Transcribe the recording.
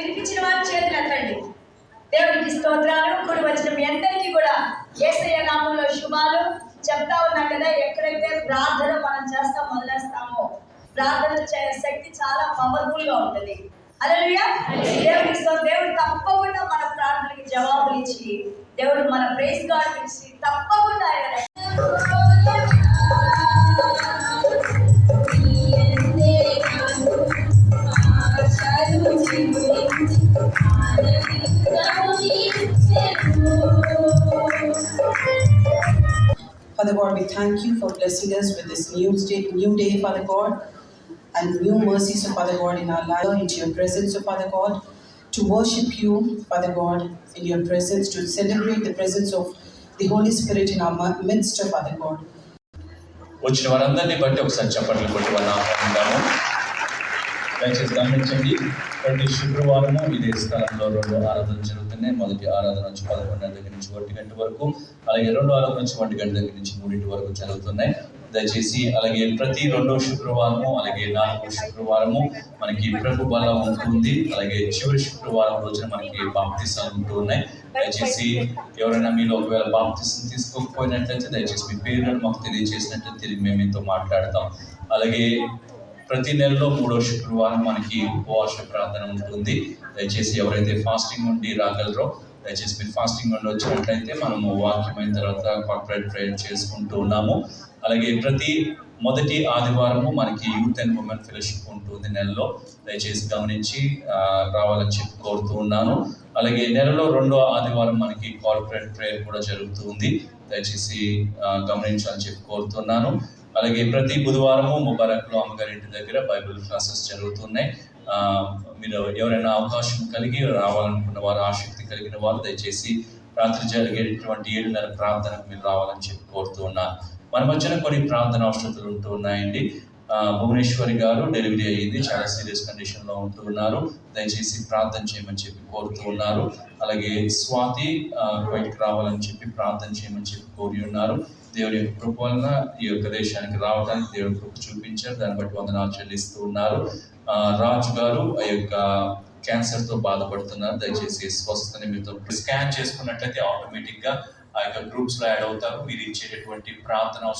వినిపించిన వారి చేతులు ఎత్తండి. దేవునికి స్తోత్రాలు. కూడి వచ్చిన మీ అందరికీ కూడా ఏసయ్య నామంలో శుభాలు. చెప్తా ఉన్నా కదా ఎక్కడైతే ప్రార్థన మనం చేస్తాం మొదలేస్తామో ప్రార్థన చే- శక్తి చాలా పవర్ఫుల్గా ఉంటుంది అలలుయా దేవుడి దేవుడు తప్పకుండా మన ప్రార్థనకి జవాబులు ఇచ్చి దేవుడు మన ప్రేస్ గాడ్ ఇచ్చి తప్పకుండా Father God, we thank you for blessing us with this new day, new day, Father God, and new mercies, oh Father God, in our life, into your presence, oh Father God, to worship you, Father God, in your presence, to celebrate the presence of the Holy Spirit in our midst, oh Father God. వచ్చిన వారందరినీ బట్టి ఒకసారి చప్పట్లు కొట్టి వారిని ఆహ్వానిద్దాము దయచేసి గమనించండి. ప్రతి శుక్రవారము ఇదే స్థలంలో రెండు ఆరాధన జరుగుతున్నాయి. మొదటి ఆరాధన నుంచి పదకొండు దగ్గర నుంచి ఒంటి గంట వరకు అలాగే రెండో ఆరాధన నుంచి ఒంటి గంట దగ్గర నుంచి మూడింటి వరకు జరుగుతున్నాయి. దయచేసి అలాగే ప్రతి రెండో శుక్రవారము అలాగే నాలుగో శుక్రవారము మనకి ప్రభు బలం ఉంటుంది. అలాగే చివరి శుక్రవారం రోజున మనకి బాప్తిసాలు ఉంటూ ఉన్నాయి. దయచేసి ఎవరైనా మీరు ఒకవేళ బాప్తిసం తీసుకోకపోయినట్లయితే దయచేసి మీ పేరును మాకు తెలియజేసినట్లయితే తిరిగి మేము మీతో మాట్లాడతాం. అలాగే ప్రతి నెలలో మూడో శుక్రవారం మనకి ఉపవాస ప్రార్థన ఉంటుంది. దయచేసి ఎవరైతే ఫాస్టింగ్ ఉండి రాగలరో దయచేసి మీరు ఫాస్టింగ్ ఉండి వచ్చినట్లయితే మనము వాక్యమైన తర్వాత కార్పొరేట్ ప్రేయర్ చేసుకుంటూ ఉన్నాము. అలాగే ప్రతి మొదటి ఆదివారము మనకి యూత్ అండ్ ఉమెన్ ఫెలోషిప్ ఉంటుంది నెలలో. దయచేసి గమనించి రావాలని చెప్పి కోరుతూ ఉన్నాను. అలాగే నెలలో రెండో ఆదివారం మనకి కార్పొరేట్ ప్రేయర్ కూడా జరుగుతుంది దయచేసి గమనించాలని చెప్పి కోరుతున్నాను. అలాగే ప్రతి బుధవారము ముబారక్లో అమ్మగారి ఇంటి దగ్గర బైబిల్ క్లాసెస్ జరుగుతున్నాయి. మీరు ఎవరైనా అవకాశం కలిగి రావాలనుకున్న వారు ఆసక్తి కలిగిన వారు దయచేసి రాత్రి జరిగేటువంటి ఏడున్నర ప్రార్థనకు మీరు రావాలని చెప్పి కోరుతూ ఉన్నారు మన మధ్యన కొన్ని ప్రార్థన అవసరతలు ఉంటూ ఉన్నాయండి. భువనేశ్వరి గారు డెలివరీ అయ్యింది. చాలా సీరియస్ కండిషన్లో ఉంటూ ఉన్నారు. దయచేసి ప్రార్థన చేయమని చెప్పి కోరుతూ ఉన్నారు. అలాగే స్వాతి బయటకు రావాలని చెప్పి ప్రార్థన చేయమని చెప్పి కోరి ఉన్నారు. దేవుడి యొక్క కృప వలన ఈ యొక్క దేశానికి రావడానికి దేవుడి కృప చూపించారు. దాన్ని బట్టి వందనాలు చెల్లిస్తూ ఉన్నారు. రాజు గారు ఆ యొక్క క్యాన్సర్తో బాధపడుతున్నారు. దయచేసి స్వస్థ నిమిత్తం స్కాన్ చేసుకున్నట్లయితే ఆటోమేటిక్గా ఆ యొక్క గ్రూప్స్లో యాడ్ అవుతారు. మీరు ఇచ్చేటటువంటి ప్రార్థన